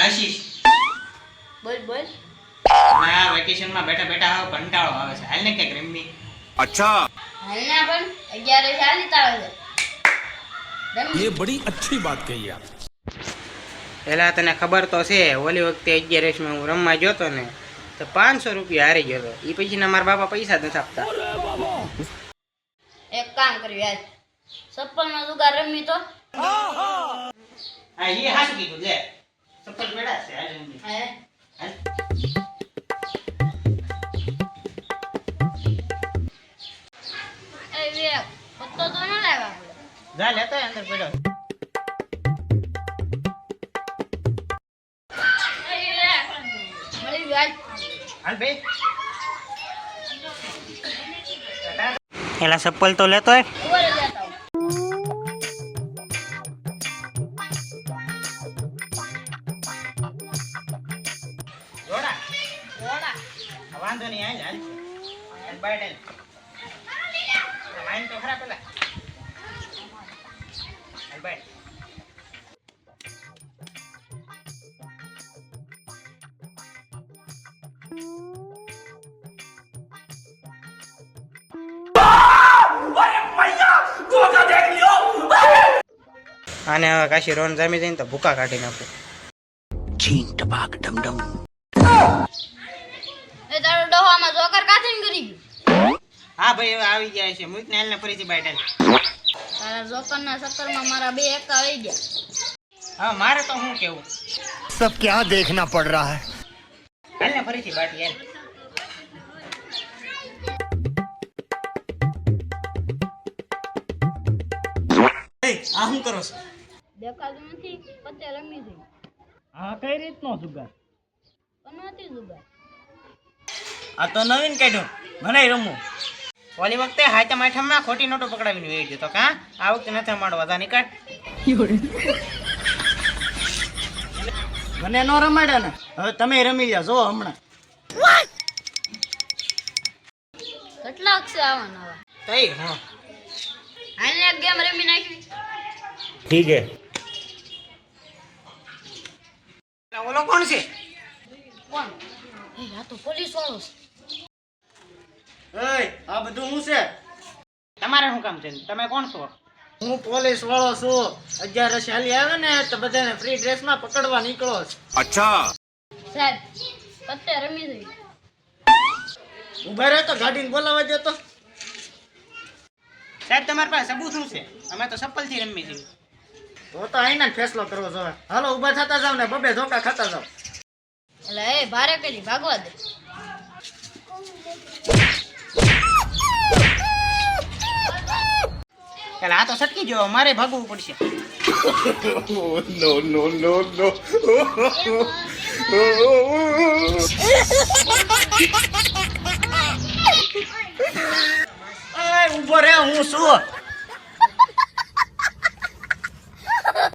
આશીષ બોલ બોલ આ વેકેશનમાં બેઠા બેઠા હાવ કંટાળો આવે છે હાલ ને ક્યાંક રમવી अच्छा હાલના પણ અગિયારે ચાલી આવે છે રમી. ये बड़ी अच्छी बात कही आप પેલા તને ખબર તો છે ઓલી વખતે અગિયારસમાં હું રમવા ગયો તો ને તો પાંચસો રૂપિયા હારી ગયો હતો એ પછી મારા બાપા પૈસા જ નથી આપતા એક કામ કર્યું યાર સપ્પલનો જુગાર રમી તો હા એ હાસું કીધું લે સફળ બેડા છે હાલ રમવી હે હાલ. એ વિવેક પત્તો તો વાંધો નહીં, હાલ હાલ. હાલ માઇન્ડ તો ખરા પેલા. હાલ, બાય. અને હવે કાશી રોન જામી જઈને તો ભૂકા કાઢી નાખું. એ તારો ડોહામાં જોકર કાથીન કરી ગયું. હા ભાઈ હવે આવી ગયા છે. મુક નાલ ને ફરીથી બાઈટલ તારા જોકર ના ચક્કરમાં મારા બે એક આવી ગયા. હા મારે તો શું કેવું? સબ ક્યાં દેખના પડ રહા હે હાલ ને ફરીથી બાટી હાલ. આ શું કરો છો? દેખાતું નથી પતે લમી જઈ આ કઈ રીતનો જુગાર? કનાતી જુગાર. આ તો નવીન કાઢ્યો. મને રમવું. ઓલી વખતે હાથે માઠામાં ખોટી નોટો પકડાવીને વેઈ જતો કા? આ વખતે નથી માડવા તા નીકળ. મને નો રમાડે ને. હવે તમે રમી ગયા જો હમણાં. કેટલા અક્ષર આવવાના તઈ હા. ગેમ રમી નાખી. ઠીક હે. ઓલો કોણ છે. એય આ બધું હું છે? તમારે શું કામ છે? તમે કોણ છો? હું પોલીસ વાળો છું. અગિયાર શાલી આવે ને તો બધાને ફ્રી ડ્રેસમાં પકડવા નીકળો અચ્છા. સાહેબ પત્તે રમી દઈ ઊભા રહે તો ગાડી ને બોલાવા જતો સાહેબ તમારી પાસે સબૂત શું છે? અમે તો ચપ્પલથી રમી છીએ. તો તો અહીંના જ ફેસલો કરવો જોઈએ હાલો ઊભા થતા જાવ ને બબે ધોકા ખાતા જાવ એટલે એ ભારે પેલી ભાગવા દે. એટલે આ તો સટકી ગયો મારે ભાગવું પડશે. નો નો નો નો ઊભો રે હું શું?